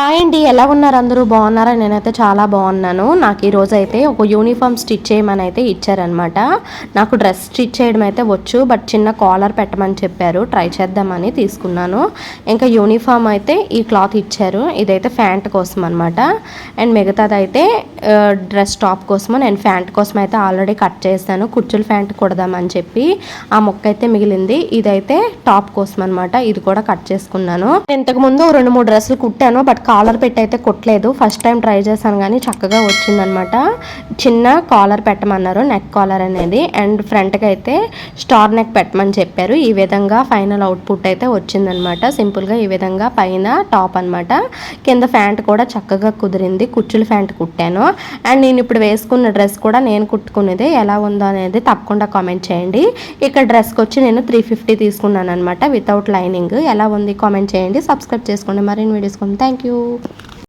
Hi అండి ఎలా ఉన్నారు అందరూ? బాగున్నారా? నేనైతే చాలా బాగున్నాను. నాకు ఈరోజు అయితే ఒక యూనిఫామ్ స్టిచ్ చేయమని అయితే ఇచ్చారనమాట నాకు డ్రెస్ స్టిచ్ చేయడం అయితే వచ్చు బట్ చిన్న కాలర్ పెట్టమని చెప్పారు. ట్రై చేద్దామని తీసుకున్నాను. ఇంకా యూనిఫామ్ అయితే ఈ క్లాత్ ఇచ్చారు. ఇదైతే ఫ్యాంట్ కోసం అనమాట అండ్ మిగతాది అయితే డ్రెస్ టాప్ కోసం నేను ఫ్యాంట్ కోసం అయితే ఆల్రెడీ కట్ చేశాను. కుర్చీలు ఫ్యాంట్ కుడదామని చెప్పి ఆ మొక్క అయితే మిగిలింది. ఇదైతే టాప్ కోసం అనమాట ఇది కూడా కట్ చేసుకున్నాను. ఇంతకు ముందు రెండు మూడు డ్రెస్సులు కుట్టాను బట్ కాలర్ పెట్టి అయితే కుట్టలేదు. ఫస్ట్ టైం ట్రై చేశాను కానీ చక్కగా వచ్చిందనమాట చిన్న కాలర్ పెట్టమన్నారు నెక్ కాలర్ అనేది. అండ్ ఫ్రంట్కి అయితే స్టార్ నెక్ పెట్టమని చెప్పారు. ఈ విధంగా ఫైనల్ అవుట్పుట్ అయితే వచ్చిందనమాట సింపుల్గా ఈ విధంగా పైన టాప్ అన్నమాట. కింద ఫ్యాంట్ కూడా చక్కగా కుదిరింది. కుచ్చుల ఫ్యాంట్ కుట్టాను. అండ్ నేను ఇప్పుడు వేసుకున్న డ్రెస్ కూడా నేను కుట్టుకునేది ఎలా ఉందో అనేది తప్పకుండా కామెంట్ చేయండి. ఇక్కడ డ్రెస్కి వచ్చి నేను త్రీ ఫిఫ్టీ తీసుకున్నాను అనమాట వితౌట్ లైనింగ్ ఎలా ఉంది? కామెంట్ చేయండి. సబ్స్క్రైబ్ చేసుకోండి. మరిన్ని వీడియోస్ కోసం. Thank you you.